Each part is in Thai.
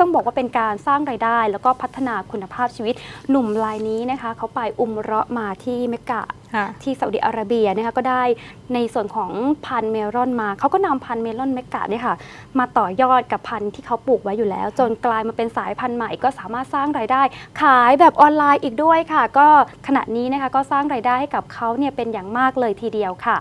ต้องบอกว่าเป็นการสร้างรายได้ แล้วก็พัฒนาคุณภาพชีวิตหนุ่มรายนี้นะคะเขาไปอุมเราะห์มาที่เมกะค่ะที่ซาอุดิอาระเบียนะคะก็ได้ในส่วนของพันธุ์เมลอนมาเขาก็นำพันธุ์เมลอนเมกะเนี่ยค่ะมาต่อยอดกับพันธุ์ที่เขาปลูกไว้อยู่แล้ว จนกลายมาเป็นสายพันธุ์ใหม่ก็สามารถสร้างรายได้ ขายแบบออนไลน์อีกด้วยค่ะ ก็ขณะนี้นะคะก็สร้างรายได้ให้กับเขาเนี่ยเป็นอย่างมากเลยทีเดียวค่ะ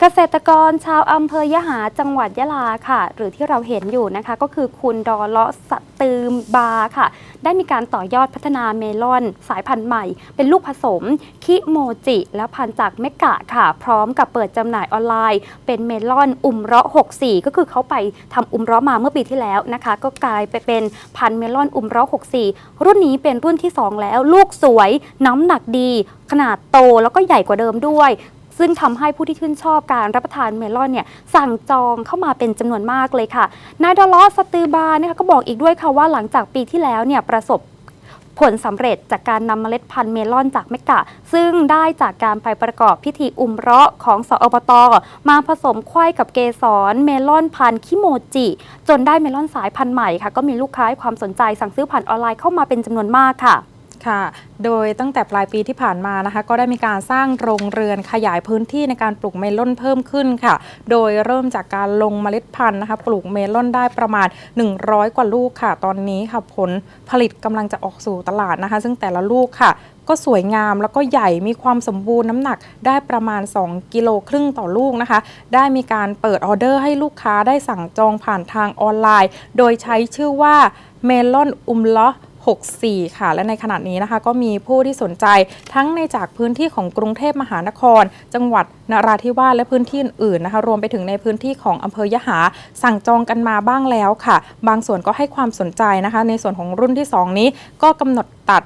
เกษตรกรชาวอำเภอยะหาจังหวัดยะลาค่ะ หรือที่เราเห็นอยู่นะคะ ก็คือคุณดอเลาะสตืมบาค่ะ ได้มีการต่อยอดพัฒนาเมลอน สายพันธุ์ใหม่ เป็นลูกผสม คิโมจิ และพันธุ์จากเมกะค่ะ พร้อมกับเปิดจำหน่ายออนไลน์ เป็นเมลอนอุมเราะห์64 ก็คือเขาไปทำอุมเราะมาเมื่อปีที่แล้วนะคะ ก็กลายไปเป็นพันธุ์เมลอนอุมเราะห์64 รุ่นนี้เป็นรุ่นที่ 2 แล้ว ลูกสวยน้ำหนักดี ขนาดโตแล้วก็ใหญ่กว่าเดิมด้วย ซึ่งทำให้ผู้ที่ชื่นชอบการรับประทานเมลอนเนี่ยสั่งจองเข้ามาเป็นจำนวนมากเลยค่ะ นายดอลลอสตือบานี่ค่ะก็บอกอีกด้วยค่ะว่าหลังจากปีที่แล้วเนี่ยประสบผลสำเร็จจากการนำเมล็ดพันธุ์เมลอนจากเมกะ ซึ่งได้จากการไปประกอบพิธีอุมเราะของสอบต มาผสมไขว้กับเกสรเมลอนพันธุ์คิโมจิ จนได้เมลอนสายพันธุ์ใหม่ค่ะ ก็มีลูกค้าให้ความสนใจสั่งซื้อผ่านออนไลน์เข้ามาเป็นจำนวนมากค่ะ ค่ะ โดยตั้งแต่ปลายปีที่ผ่านมานะคะ ก็ได้มีการสร้างโรงเรือนขยายพื้นที่ในการปลูกเมลอนเพิ่มขึ้นค่ะ โดยเริ่มจากการลงเมล็ดพันธุ์นะคะ ปลูกเมลอนได้ประมาณ 100 กว่าลูกค่ะ ตอนนี้ค่ะผลผลิตกำลังจะออกสู่ตลาดนะคะ ซึ่งแต่ละลูกค่ะก็สวยงามแล้วก็ใหญ่มีความสมบูรณ์น้ำหนักได้ประมาณ 2 กิโลครึ่งต่อลูกนะคะ ได้มีการเปิดออเดอร์ให้ลูกค้าได้สั่งจองผ่านทางออนไลน์ โดยใช้ชื่อว่าเมลอนอุมลาะ 64 ค่ะ และในขณะนี้นะคะ ก็มีผู้ที่สนใจทั้งในจากพื้นที่ของกรุงเทพมหานคร จังหวัดนราธิวาสและพื้นที่อื่นๆนะคะ รวมไปถึงในพื้นที่ของอำเภอยะหา สั่งจองกันมาบ้างแล้วค่ะ บางส่วนก็ให้ความสนใจนะคะ ในส่วนของรุ่นที่ 2 นี้ก็กำหนดตัด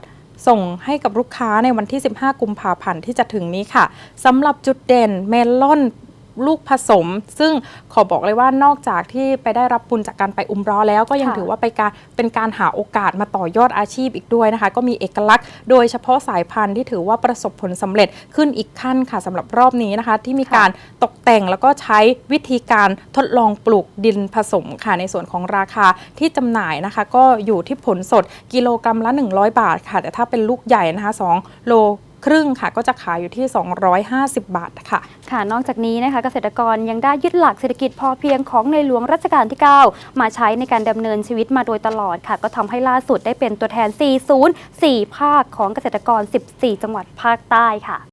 ส่งให้กับลูกค้าในวันที่ 15 กุมภาพันธ์ที่จะถึงนี้ค่ะสำหรับจุดเด่นเมลอน ลูกผสม ซึ่งขอบอกเลยว่านอกจากที่ไปได้รับบุญจากการไปอุมเร้อแล้ว ก็ยังค่ะ ถือว่าไปการเป็นการหาโอกาสมาต่อยอดอาชีพอีกด้วยนะคะ ก็มีเอกลักษณ์โดยเฉพาะสายพันธุ์ที่ถือว่าประสบผลสำเร็จขึ้นอีกขั้นค่ะสำหรับรอบนี้นะคะ ที่มีการตกแต่งแล้วก็ใช้วิธีการทดลองปลูกดินผสมค่ะในส่วนของราคาที่จำหน่ายนะคะ ก็อยู่ที่ผลสดกิโลกรัมละ 100 บาทค่ะ แต่ถ้าเป็นลูกใหญ่นะคะ2โลครึ่งค่ะก็จะขายอยู่ที่ 250 บาทค่ะ ค่ะนอกจากนี้นะคะเกษตรกรยังได้ยึดหลักเศรษฐกิจพอเพียงของในหลวงรัชกาลที่ 9 มาใช้ในการดำเนินชีวิตมาโดยตลอดค่ะ ก็ทำให้ล่าสุดได้เป็นตัวแทน 40 4 ภาคของเกษตรกร 14 จังหวัดภาคใต้ค่ะ